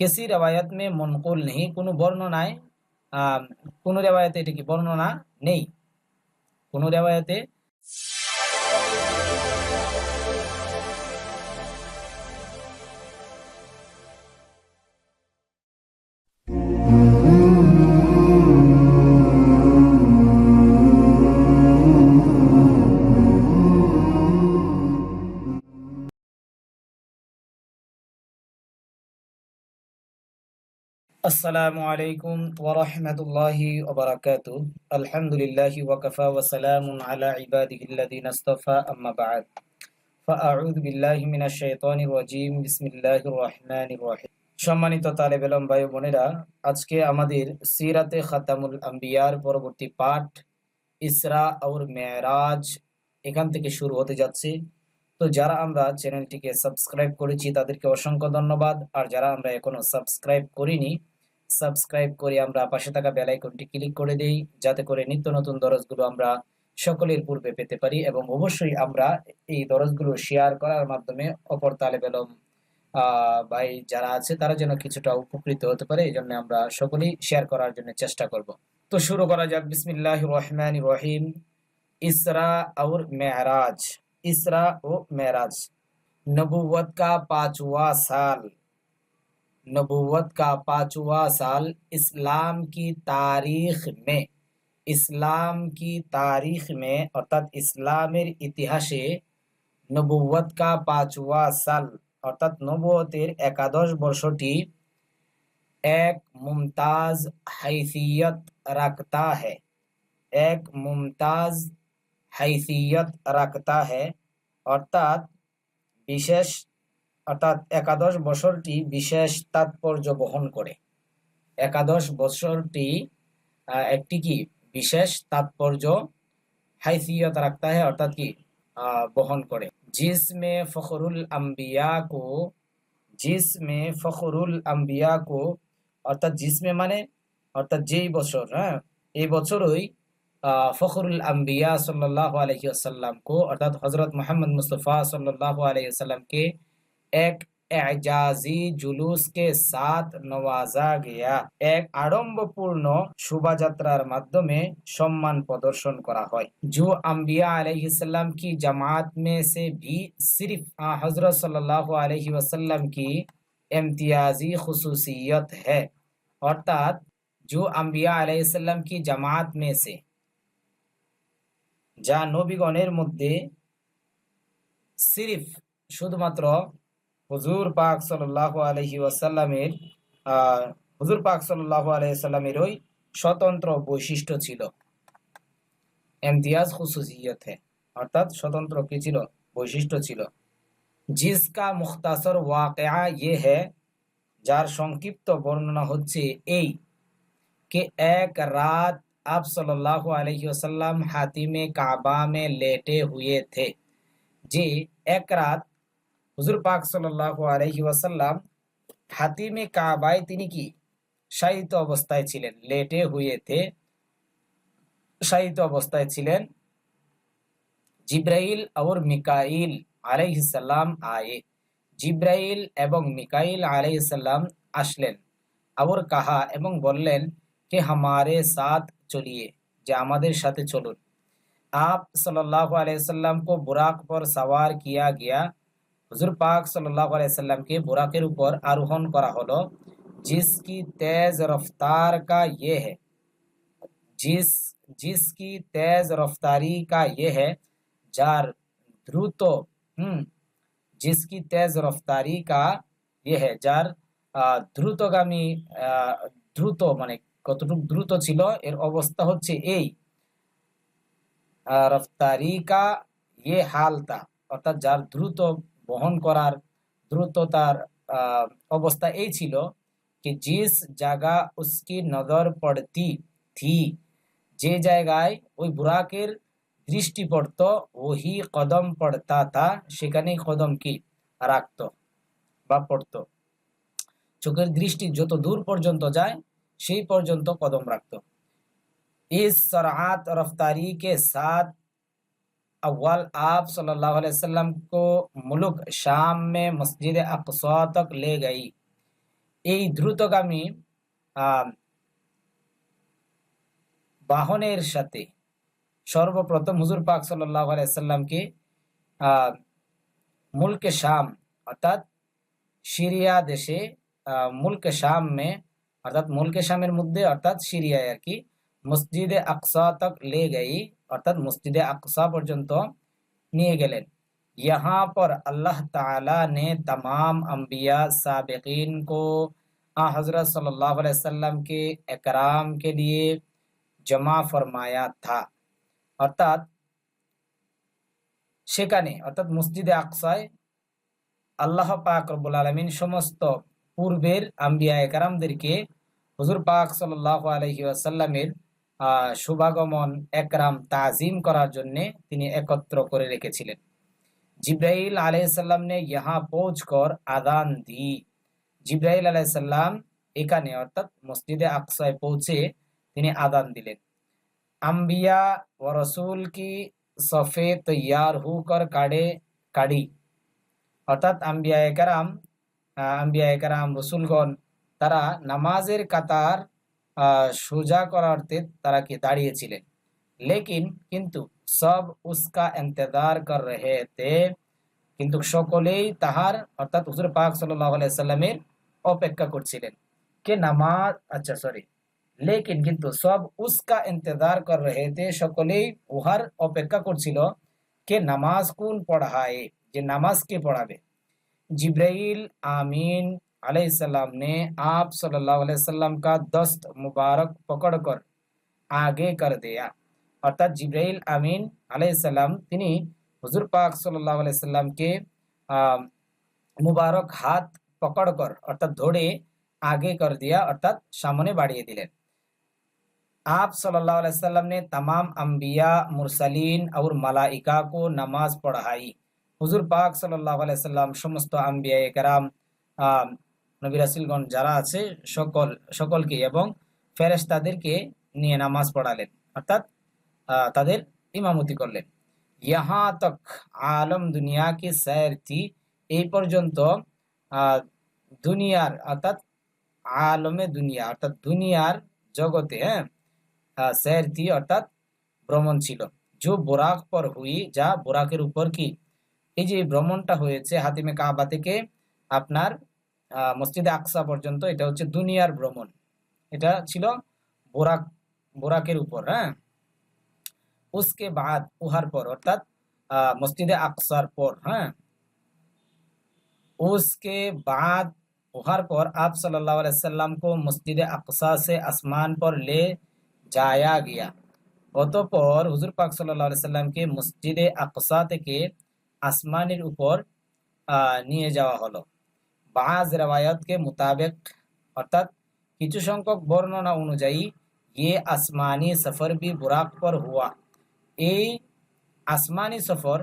কিসি রেওয়ায়ত মে মনকুল নেই কোনো বর্ণনায় কোনো রেওয়ায়তে এটা কি বর্ণনা নেই কোনো রেওয়ায়তে আসসালামু আলাইকুম ওয়া রাহমাতুল্লাহি ওয়া আলহামদুলিল্লাহি ওয়া কাফা ওয়া সালামুন আলা ইবাদিহিল্লাযিনা ইসতাফা আম্মা বা'দ। ফাআউযু বিল্লাহি মিনাশ শাইতানির রাজীম। বিসমিল্লাহির রহমানির রহিম। সম্মানিত ভাই বোনেরা, আজকে আমাদের সিরাতে খাতামুল আম্বিয়ার পরবর্তী পাঠ ইসরা মেরাজ এখান থেকে শুরু হতে যাচ্ছে। তো যারা আমরা চ্যানেলটিকে সাবস্ক্রাইব করেছি, তাদেরকে অসংখ্য ধন্যবাদ। আর যারা আমরা এখনও সাবস্ক্রাইব করিনি সাবস্ক্রাইব করে আমরা পাশে থাকা বেল আইকনটি ক্লিক করে দেই, যাতে করে নিত্য নতুন দরজগুলো আমরা সকলের পূর্বে পেতে পারি এবং অবশ্যই আমরা এই দরজগুলো শেয়ার করার মাধ্যমে অপর তালে বেলম ভাই যারা আছে তারা যেন কিছুটা উপকৃত হতে পারে এই জন্য আমরা সকলেই শেয়ার করার জন্য চেষ্টা করব। তো শুরু করা যাক। বিসমিল্লাহ রহমান রহিম। ইসরা আউর মেরাজ। ইসরা ও মেরাজ। নবুয়ত কা পাঁচওয়া সাল। नबूवत का पांचवा साल इस्लाम की तारीख में ইসলাম কি তারিখ মে অর্থাৎ ইসলামের ইতিহাসে নবুয়ত কা পাঁচওয়া সাল অর্থাৎ নবুয়তের একাদশ বর্ষটি এক মুমতাজ হাইসিয়ত রাখতা है এক মুমতাজ হাইসিয়ত রাখতা है অর্থাৎ বিশেষ অর্থাৎ একাদশ বছরটি বিশেষ তাৎপর্য বহন করে। একাদশ বছরটি একটি কি বিশেষ তাৎপর্য হাইসিয়ত রাখতে হয় অর্থাৎ কি বহন করে। জিসমে ফখরুল আম্বিয়া কো জিসমে ফখরুল আম্বিয়া কো অর্থাৎ জিসমে মানে অর্থাৎ যেই বছর হ্যাঁ এই বছরই ফখরুল আম্বিয়া সাল্লাহ আলহিউসাল্লাম কো অর্থাৎ হজরত মোহাম্মদ মুস্তফা সাল্লাহ আলহিউসাল্লামকে ওয়াসাল্লাম के এক এজাজি জুলুস কে সাথ নওয়াজা গিয়া এক আড়ম্বরপূর্ণ শোভাযাত্রার মাধ্যমে সম্মান প্রদর্শন করা হয় जो अंबिया अलैहिस्सलाम की जमात में से भी सिर्फ आ, हजरत सल्लल्लाहु अलैहि वसल्लम की इम्तियाजी खसूसियत है অর্থাৎ जो अंबिया अलैहिस्सलाम की जमात में से যা নবীগণের মধ্যে সিরিফ শুধুমাত্র হুজুর পাক সাল্লাল্লাহু আলাইহি ওয়াসাল্লামের আহ, হুজুর পাক সাল্লাল্লাহু আলাইহি ওয়াসাল্লামেরই স্বতন্ত্র বৈশিষ্ট্য ছিল ইমতিয়াজ খুসুসিয়ত है অর্থাৎ স্বতন্ত্র কি ছিল বৈশিষ্ট্য ছিল জিসকা মুখতাসর ওয়াকিয়া ये है যার সংক্ষিপ্ত বর্ণনা হচ্ছে এই कि एक रात आप सल्लल्लाहु अलैहि वसल्लम हातिमे काबा में लेटे हुए थे যে এক রাত হুজুর পাক সাল্লাল্লাহু আলাইহি ওয়াসাল্লাম হাতিমে কাবায় তিনি কি শায়িত অবস্থায় ছিলেন লেটে হুয়ে থে শায়িত অবস্থায় ছিলেন জিব্রাইল और মিকাইল আলাইহিসসালাম আয়ে জিব্রাইল এবং মিকাইল আলাইহিসসালাম আসলেন और कहा এবং বললেন कि हमारे साथ चलिए যে আমাদের সাথে চলুন आप सल्लल्लाहु अलैहि वसल्लम को बुराक पर सवार किया गया হুজুর পাক সাল্লাহ আলাইসাল্লামকে বোরাকের উপর আরোহণ করা হলো জিসকি তেজ রফতার কা ইয়ে হে? জিস জিসকি তেজ রফতারি কা ইয়ে হে যার দ্রুত, হুম জিসকি তেজ রফতারি কা ইয়ে হে যার দ্রুতগামী দ্রুত মানে কতটুকু দ্রুত ছিল, এর অবস্থা হচ্ছে এই রফতারি কা ইয়ে হালতা, অর্থাৎ যার দ্রুত বহন করার দ্রুততার আহ, অবস্থা এই ছিল कि जिस জায়গা उसकी নজর পড়তি থি যে জায়গায় ওই বুরাকের দৃষ্টি পড়তো ওহি কদম পড়তা তা সেখানেই কদম কি রাখতো বা পড়তো চোখের দৃষ্টি যত দূর পর্যন্ত যায় সেই পর্যন্ত কদম রাখতো इस सराहत रफ्तारी के साथ अव्वल आप सल्लल्लाहु अलैहि वसल्लम को मुल्क शाम में मस्जिद अक्सा तक ले गई এই দ্রুতগামী আহ, বাহনের সাথে সর্বপ্রথম হুজুর পাক সাল্লাহ আলাইসাল্লামকে আহ মুলকে শাম অর্থাৎ সিরিয়া দেশে আহ, মুলকে শাম মে অর্থাৎ মুলকে শামের মধ্যে অর্থাৎ সিরিয়ায় আর কি মসজিদে আকসা তক লে গই অর্থাৎ মসজিদে আকসা পর্যন্ত নিয়ে গেলেন यहाँ पर अल्लाह ताला ने तमाम अम्बिया साबिकीन को आ हजरत सल्लल्लाहु अलैहि वसल्लम के एकराम के लिए জমা ফরমায়া থা অর্থাৎ সেখানে অর্থাৎ মসজিদে আকসায় আল্লাহ পাক রব্বুল আলমিন সমস্ত পূর্বের আম্বিয়া একরামদেরকে হুজুর পাক সাল্লাহ আলহি আসাল্লামের আহ শুভাগমন একরাম তাজিম করার জন্যে তিনি একত্র করে রেখেছিলেন। জিব্রাহল আলাইসাল্লাম নে ইহা পৌঁছ কর, আদান দি। জিব্রাহল আলাইসাল্লাম এখানে অর্থাৎ মসজিদে আকসায় পৌঁছে তিনি আদান দিলেন। আম্বিয়া ও রসুল কি সফে তৈয়ার হু কর কাড়ে কাড়ি। অর্থাৎ আম্বিয়া একরাম আম্বিয়া একরাম রসুলগণ তারা নামাজের কাতার সোজা করার্থে তারা কি দাঁড়িয়েছিলেন। লেকিন কিন্তু সব উস্কা এন্তেদার কর রহে তে। কিন্তু সকলেই তাহার, অর্থাৎ হুজুর পাক সাল্লামের অপেক্ষা করছিলেন কে নামাজ আচ্ছা সরি লেকিন কিন্তু সব উস্কা ইন্তজার কর রহে থে সকলেই উহার অপেক্ষা করছিল কে নামাজ কোন পড়ায়, যে নামাজ কে পড়াবে? জিব্রাইল, আমিন अलैहिस्सलाम ने आप सल्लल्लाहु अलैहि वसल्लम का दस्त मुबारक पकड़कर आगे कर दिया অর্থাৎ জিব্রাইল আমিন আলাইসাল্লাম তিনি হুজুর পাক সাল্লাহ আলাইসাল্লামকে আহ, মুবারক হাত পকড় কর অর্থাৎ ধরে आगे कर दिया অর্থাৎ সামনে বাড়িয়ে দিলেন आप सल्लल्लाहु अलैहि वसल्लम ने तमाम अंबिया मुरसलीन और मलाइका को नमाज पढ़ाई হুজুর পাক সাল্লাল্লাহু আলাইহি সাল্লাম সমস্ত আম্বিয়া একরাম আহ, নবী রাসিলগণ যারা আছে, সকল, সকলকে এবং ফেরেস তাদেরকে নিয়ে নামাজ পড়ালেন। অর্থাৎ তাদের ইমামতি করলেন। ইহা তক আলম দুনিয়াকে স্যার থি এই পর্যন্ত দুনিয়ার, অর্থাৎ আলমে দুনিয়া, অর্থাৎ দুনিয়ার জগতে হ্যাঁ স্যার থি অর্থাৎ ভ্রমণ ছিল। যে বোরাক পর হুই, যা বোরাকের উপর কি? এই যে ভ্রমণটা হয়েছে হাতিমে কাবা থেকে আপনার মসজিদে আকসা পর্যন্ত এটা হচ্ছে দুনিয়ার ভ্রমণ এটা ছিল বোরাক বোরাকের উপর হ্যাঁ उसके बाद उहर पर अर्थात আহ, মসজিদে আকসার পর হ্যাঁ उसके बाद उहर पर आप सल्लल्लाहु अलैहि वसल्लम को मस्जिद अक्सा से आसमान पर ले जाया गया অতঃপর হুজুর পাক সাল্লাল্লাহু আলাইহি সাল্লামকে মসজিদে আকসা থেকে আসমানের উপর আহ, নিয়ে যাওয়া হলো বাজ রওয়ায়ত के मुताबिक অর্থাৎ কিছু সংখ্যক বর্ণনা অনুযায়ী ये आसमानी सफर भी बुराक पर हुआ এই আসমানি সফর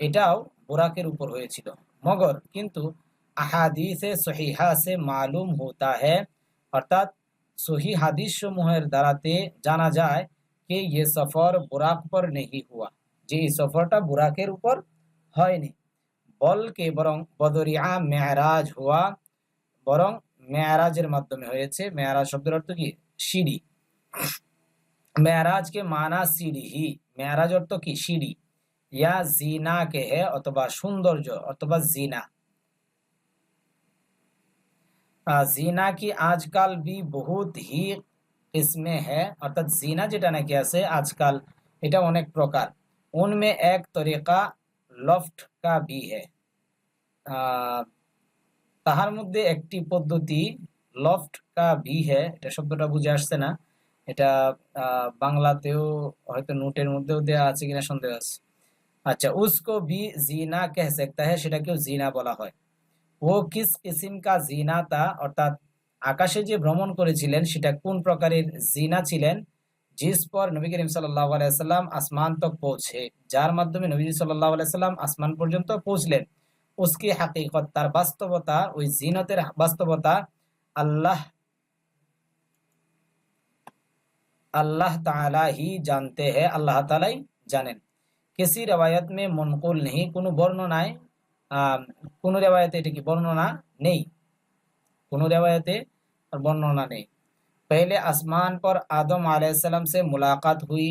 এটাও বুরাকের উপর হয়েছিল মগর কিন্তু আহাদিসে সহিহা সে মালুম হোতা है অর্থাৎ সহি হাদিস সমূহের দ্বারাতে জানা যায় कि ये सफर बुराक पर नहीं हुआ যে এই সফরটা বুরাকের উপর হয়নি বলকে বরং বদরিয়া মেয়ারাজ হওয়া বরং মেয়ারাজের মাধ্যমে হয়েছে। মেয়ারাজ শব্দের অর্থ কি? সিঁড়ি। মেয়ারাজ কে মানা সিঁড়ি হি মেয়ারাজ অর্থ কি? সিঁড়ি। ইয়া জিনা কে হে অথবা সৌন্দর্য অথবা জিনা। আহ, জিনা কি আজকাল বি বহুত হি কিসমে হে? অর্থাৎ জিনা যেটা নাকি আছে আজকাল এটা অনেক প্রকার। উনমে এক তরিকা লফট কা বি হে। আহ, তাহার মধ্যে একটি পদ্ধতি, লফট কা ভি হ্যাঁ এটা শব্দটা বুঝে আসছে না। এটা বাংলাতেও হয়তো নোটের মধ্যেও দেওয়া আছে কিনা সন্দেহ আছে। আচ্ছা উসকো ভি জিনা কে সকতা হ্যাঁ সেটাকেও জিনা বলা হয়। ও কিস কিসিম কা জিনা তা অর্থাৎ আকাশে যে ভ্রমণ করেছিলেন, সেটা কোন প্রকারের জিনা ছিলেন? জিস পর নবী করিম সাল্লাহ আলাইসাল্লাম আসমান তক পৌঁছে যার মাধ্যমে নবী সাল্লাহ আলাইসাল্লাম আসমান পর্যন্ত পৌঁছলেন। উসকি হাকিকত, তার বাস্তবতা, ওই জিনতের বাস্তবতা আল্লাহ আল্লাহ তালাহি জানতে হে, আল্লাহ তালাই জানেন। কেসি রেবায়ত মে মনকুল নেই কোনো বর্ণনায় কোনো রেবায়তে এটা কি বর্ণনা নেই? কোনো রেবায়তে বর্ণনা নেই। পহলে আসমান পর আদম আলাইসাল্লাম সে মুলাকাত হুই,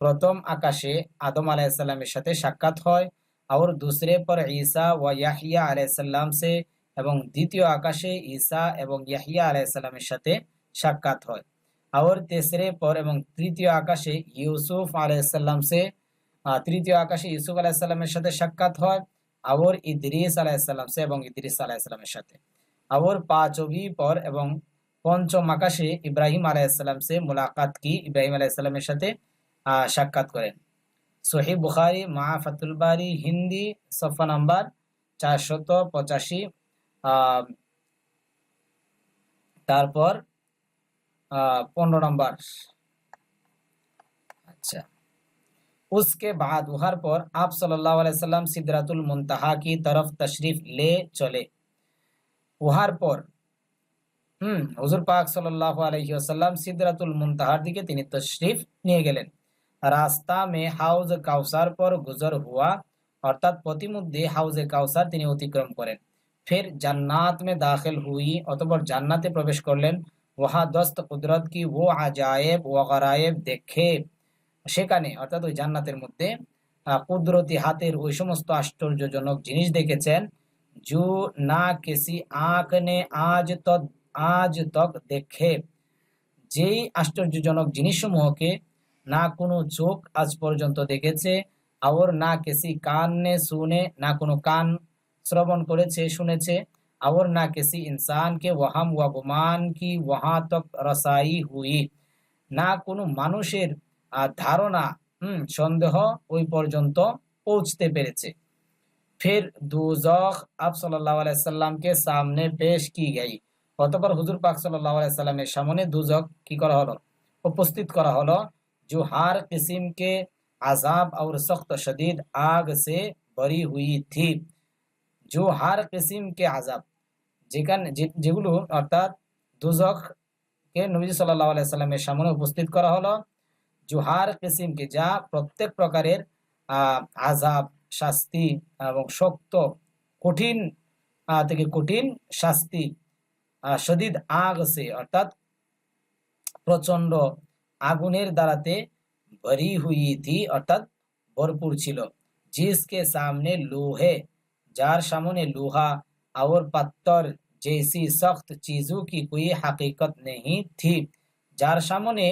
প্রথম আকাশে আদম আলাইসাল্লামের সাথে সাক্ষাৎ হয়। और दूसरे पर ঈসা ও ইয়াহিয়া আলাইহিসসালাম से এবং দ্বিতীয় আকাশে ঈসা এবং ইয়াহিয়া আলাইহিসসালামের সাথে সাক্ষাৎ হয় और तीसरे पर এবং তৃতীয় আকাশে ইউসুফ আলাইহিসসালাম से আহ, তৃতীয় আকাশে ইউসুফ আলাইহিসসালামের সাথে সাক্ষাৎ হয় और ইদ্রিস আলাইহিসসালাম से এবং ইদ্রিস আলাইহিসসালামের সাথে और पांचवी पर এবং পঞ্চম আকাশে ইব্রাহিম আলাইহিসসালাম से মুলাকাত কি ইব্রাহিম আলাইহিসসালামের সাথে আহ, সাক্ষাৎ করেন সহি বুখারি মা ফাতুল বারি হিন্দি সফা নাম্বার চারশত পঁচাশি আহ, তারপর পনেরো নম্বর আচ্ছা उसके बाद वहां पर आप सल्लल्लाहु अलैहि वसल्लम सिदरातुल मुंतहा की तरफ तशरीफ ले चले वहां पर হুম হুজুর পাক সাল্লাল্লাহু আলাইহি ওয়াসাল্লাম সিদরাতুল মুনতাহার দিকে তিনি তশরিফ নিয়ে গেলেন রাস্তা মে হাউজ কাউসার পর গুজর হুয়া, অর্থাৎ পথিমধ্যে হাউজে কাউসার তিনি অতিক্রম করেন। ফের জান্নাত মে দাখিল হুই, অতপর জান্নাতে প্রবেশ করলেন। ওহা দস্ত কুদরত কি ও আজায়েব ও গরায়েব দেখে সেখানে, অর্থাৎ ওই জান্নাতের মধ্যে কুদরতি হাতের ওই সমস্ত আশ্চর্যজনক জিনিস দেখেছেন। জু না কেসি আঁক নে আজ তক আজ তক দেখে। যেই আশ্চর্যজনক জিনিসসমূহকে না কোনো চোখ আজ পর্যন্ত দেখেছে আর না কিসি কান নে শুনে না কোনো কান শ্রবণ করেছে শুনেছে और ना किसी इंसान के वहम व गुमान की वहां तक रसाई हुई না কোনো মানুষের আহ, ধারণা হুম সন্দেহ ওই পর্যন্ত পৌঁছতে পেরেছে फिर दोजख आप सल्लल्लाहु अलैहि वसल्लम के सामने पेश की गई অতঃপর হুজুর পাক সাল্লাল্লাহু আলাইহি সাল্লামের সামনে দুজক কি করা হলো উপস্থিত করা হলো जो हर किस्म के अजाब और सख्त शदीद आग से भरी हुई थी जो हर किस्म के আযাব যেখানে যে- যেগুলো অর্থাৎ দুজক কে নবী সাল্লাল্লাহু আলাইহি সাল্লামের সামনে উপস্থিত করা হলো জুহার কিসিমকে যা প্রত্যেক প্রকারের আহ, আজাব শাস্তি এবং শক্ত কঠিন আহ, থেকে কঠিন শাস্তি আহ, শদীদ আগ সে অর্থাৎ প্রচন্ড আগুনের দ্বারাতে ভরি হুই থি অর্থাৎ ভরপুর ছিল জিসকে সামনে লোহে যার সামনে লোহা और पत्थर जैसी सख्त चीजों की कोई हकीकत नहीं थी যার সামনে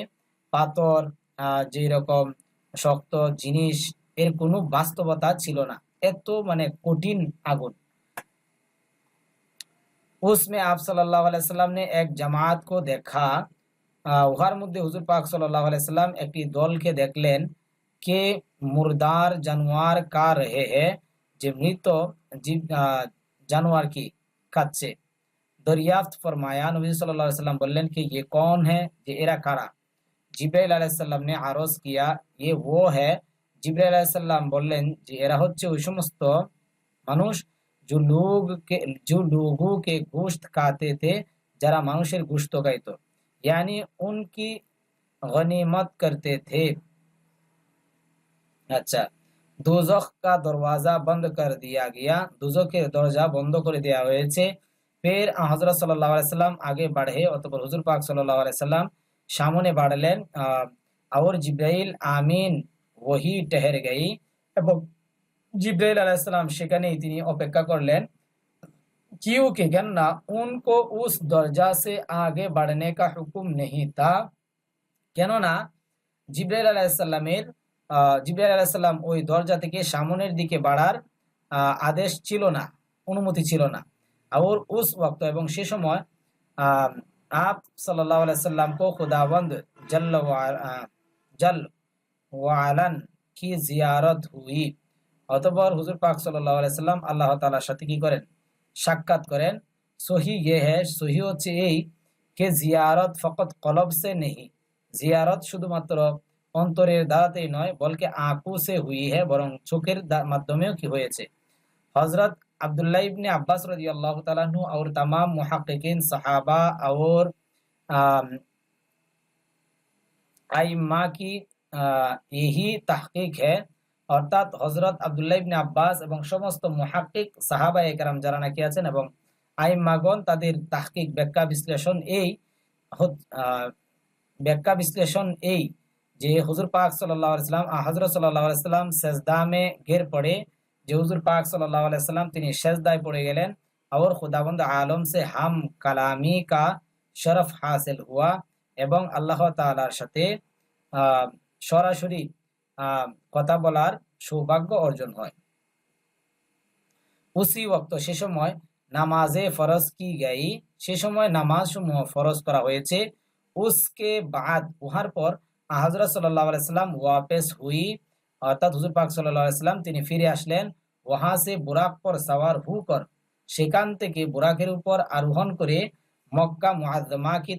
পাথর আহ, যেই রকম শক্ত জিনিস এর কোনো বাস্তবতা ছিল না এত মানে কঠিন আগুন उसमें आप सल्लल्लाहु अलैहि वसल्लम ने एक जमात को देखा আহ, উহার মধ্যে হুজুর পাক সাল্লাল্লাহু আলাইহি সাল্লাম একটি দলকে দেখলেন কে মুরদার জানোয়ার কা রহে হে যে মৃত জীব আহ, জানোয়ার কি খাচ্ছে দরিয়াফত ফরমায়া নবী সাল্লাল্লাহু अलैहि वसल्लम বললেন कि ये कौन है যে এরা কারা জিব্রাইল আলাইহিস সালাম ने আরজ किया ये वो है জিব্রাইল আলাইহিস সালাম বললেন যে এরা হচ্ছে ওই সমস্ত মানুষ जो लोग के जो लोगों के गोश्त खाते थे যারা মানুষের গোশত খাইতো यानी उनकी गनीमत करते थे अच्छा दोजख का दरवाजा बंद कर दिया गया দুজকের দরজা বন্ধ করে দেওয়া হয়েছে ফের হযরত সাল্লাল্লাহু আলাইহি সাল্লাম আগে বাড়ে অতঃপর হুজুর পাক সাল্লাল্লাহু আলাইহি সাল্লাম সামনে বাড়লেন আহ, और জিব্রাইল আমিন वही ठहर गई এবং জিব্রাইল আলাইহিস সালাম সেখানেই তিনি অপেক্ষা করলেন क्योंकि गन्ना उनको उस दर्जा से आगे बढ़ने का हुक्म नहीं था কেননা জিব্রাইল আলাইসাল্লামের জিব্রাইল আলাইসাল্লাম ওই দরজা থেকে সামনের দিকে বাড়ার আহ, আদেশ ছিল না অনুমতি ছিল না और उस वक्त এবং সে সময় আহ, आप सल्लल्लाहु अलैहि वसल्लम को खुदावंद जल व আহ, जल ওয়ালান কি জিয়ারত হুই অতঃপর হুজুর পাক সাল্লাল্লাহু আলাইহি সাল্লাম আল্লাহ তাআলার সাথে কি করেন সাক্ষাৎ করেন সহি ये है সহি হচ্ছে এই কে জিয়ারত ফকত কলব সে নেহি জিয়ারত শুধুমাত্র অন্তরের দ্বারাতেই নয় বলকে আঁকু সে হুই है বরং চোখের দা- মাধ্যমেও কি হয়েছে हजरत अब्दुल्ला इब्ने अब्बास रजी अल्लाह ताला अन्हु और तमाम मुहक्किकीन सहाबा और आम, आइम्मा की আহ, यही তাহকিক है অর্থাৎ হজরত আব্দুল্লাহ ইবনে আব্বাস এবং সমস্ত মুহাক্কিক সাহাবা একরাম যারা নাকি আছেন এবং আইমাগন তাদের তাহকিক ব্যাখ্যা বিশ্লেষণ এই হত- আহ, ব্যাখ্যা বিশ্লেষণ এই যে হুজুর পাক সাল্লাহ আলাইসাল্লাম হজরত সাল্লাহ আলাইসাল্লাম সেজদামে ঘের পড়ে যে হুজুর পাক সাল্লাহ আলাইসাল্লাম তিনি সেজদায় পড়ে গেলেন और खुदाबंद आलम से हम कलामी का শরফ হাসিল হুয়া এবং আল্লাহ তাআলার সাথে আহ, সরাসরি আহ, কথা বলার সৌভাগ্য অর্জন হয়। উসি ওক্ত সে সময় নামাজে ফরজ কি গাই সে সময় নামাজ সমূহ ফরজ করা হয়েছে। উসকে বাদ উহার পর হজরত সাল্লাহ আলাইসাল্লাম ওয়াপেস হুই। অর্থাৎ হুজুর পাক সাল্লাহ আলাইসাল্লাম তিনি ফিরে আসলেন। ওহা সে বুরাক পর সওয়ার হু কর। সেখান থেকে বুরাকের উপর আরোহণ করে মক্কা মুআজ্জমা কি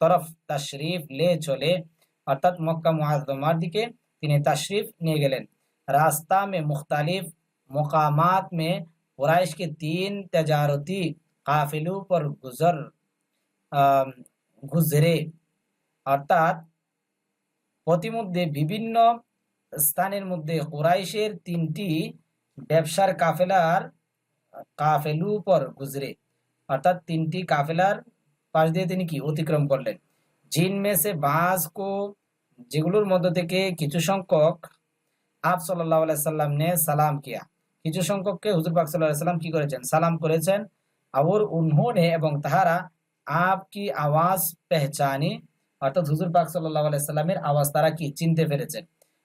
তরফ তশরিফ লে চলে। অর্থাৎ মক্কা মুআজ্জমার দিকে তিনি তশরিফ নিয়ে গেলেন रास्ता में मुख्तलिफ मकामात में कुरैश के तीन तजारती काफिलों पर गुजर আম, গুজরে অর্থাৎ প্রতিমধ্যে বিভিন্ন স্থানের মধ্যে কুরাইশের তিনটি ব্যবসার কাফেলার কাফেলু পর গুজরে অর্থাৎ তিনটি কাফেলার পাশ দিয়ে তিনি কি অতিক্রম করলেন জিন মে সে বাঁশ কো যেগুলোর মধ্য থেকে কিছু সংখ্যক আপ সাল্লাহ সাল্লাম নে সালাম কিয়া কিছু সংখ্যককে হুজুর পাক সাল্লাহ সাল্লাম কি করেছেন সালাম করেছেন और उन्होंने এবং তাহারা আপকি আওয়াজ পেহচানি অর্থাৎ হুজুর পাক সাল্লাহ সাল্লামের আওয়াজ তারা কি চিনতে পেরেছেন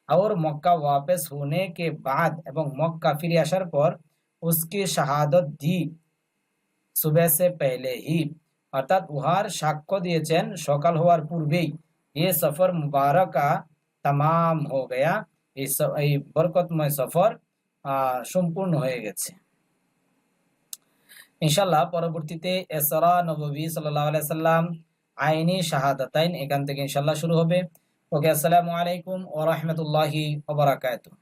और মক্কা ওয়াপেস होने के बाद এবং মক্কা ফিরে আসার পর उसकी শাহাদত দি সুবে সে পেহলে হি অর্থাৎ উহার সাক্ষ্য দিয়েছেন সকাল হওয়ার পূর্বেই এ सफ़र मुबारक তামাম হো গয়া এই বরকতময় সম্পূর্ণ হয়ে গেছে ইনশাল্লাহ পরবর্তীতে এসরা নবী সাল্লাহ সাল্লাম আইনি শাহাদাতাইন এখান থেকে ইনশাল্লাহ শুরু হবে ওকে আসসালামু আলাইকুম ও রহমতুল্লাহি ওবরাকাতুহ